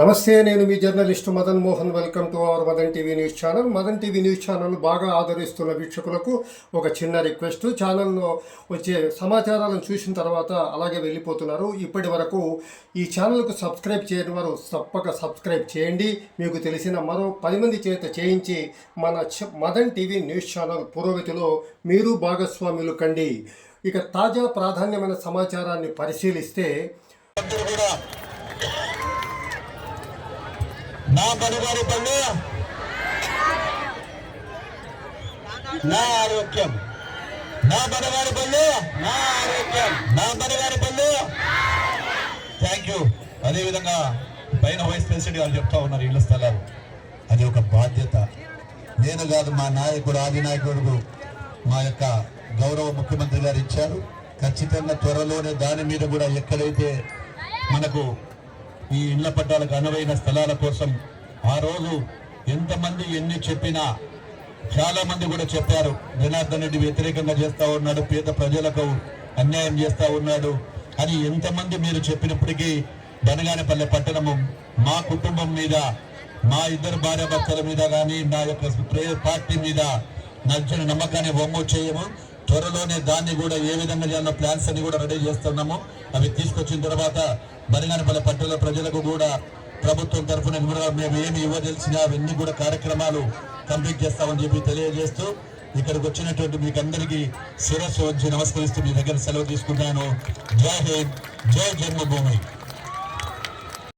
నమస్తే నేను మీ journalist Madan Mohan. Welcome to our Madan TV news channel. Madan TV news channel బాగా ఆదరిస్తున్న వీక్షకులకు ఒక చిన్న రిక్వెస్ట్. ఛానల్లో వచ్చే సమాచారాలను చూసిన తర్వాత అలాగే వెళ్ళిపోతున్నారు. ఇప్పటి వరకు ఈ ఛానల్కు సబ్స్క్రైబ్ చేయని వారు తప్పక సబ్స్క్రైబ్ చేయండి. మీకు తెలిసిన మరో పది మంది చేత చేయించి మన మదన్ టీవీ న్యూస్ ఛానల్ పురోగతిలో మీరు భాగస్వాములు కండి. ఇక తాజా ప్రాధాన్యమైన సమాచారాన్ని పరిశీలిస్తే కూడా నా పనివారి పళ్ళు నా ఆరోగ్యం. నా పనివారి పళ్ళు నా ఆరోగ్యం. నా పనివారి పళ్ళు థ్యాంక్ యూ అదేవిధంగా పైన వైస్ ప్రెసిడెంట్ గారు చెప్తా ఉన్నారు ఇళ్ళ స్థలాలు. అది ఒక బాధ్యత. నేను కాదు మా నాయకుడు ఆది నాయకుడు మా యొక్క గౌరవ ముఖ్యమంత్రి గారు ఇచ్చారు. ఖచ్చితంగా త్వరలోనే దాని మీద కూడా ఎక్కడైతే మనకు ఈ ఇళ్ళ పట్టాలకు అనువైన స్థలాల కోసం ఆ రోజు ఎంతమంది ఎన్ని చెప్పినా చాలా మంది కూడా చెప్పారు. జనార్దన్ రెడ్డి వ్యతిరేకంగా చేస్తా ఉన్నాడు పేద ప్రజలకు అన్యాయం చేస్తా ఉన్నాడు అని ఎంతమంది మీరు చెప్పినప్పటికీ బనగానపల్లె పట్టణము మా కుటుంబం మీద మా ఇద్దరు భార్య భర్తల మీద కానీ నా యొక్క పార్టీ మీద నచ్చిన నమ్మకాన్ని వమ్ము చేయము. త్వరలోనే దాన్ని కూడా ఏ విధంగా చేయాలో ప్లాన్స్ అన్ని కూడా రెడీ చేస్తున్నాము. అవి తీసుకొచ్చిన తర్వాత బనగానపల్లె పట్టణ ప్రజలకు కూడా ప్రభుత్వం తరఫున కూడా మేము ఏమి ఇవ్వదలిసినా అవన్నీ కూడా కార్యక్రమాలు కంప్లీట్ చేస్తామని చెప్పి తెలియజేస్తూ ఇక్కడికి వచ్చినటువంటి మీకు అందరికీ శిరస్సు వచ్చి నమస్కరిస్తూ మీ దగ్గర సెలవు తీసుకుంటాను. జై హింద్ జై జన్మభూమి.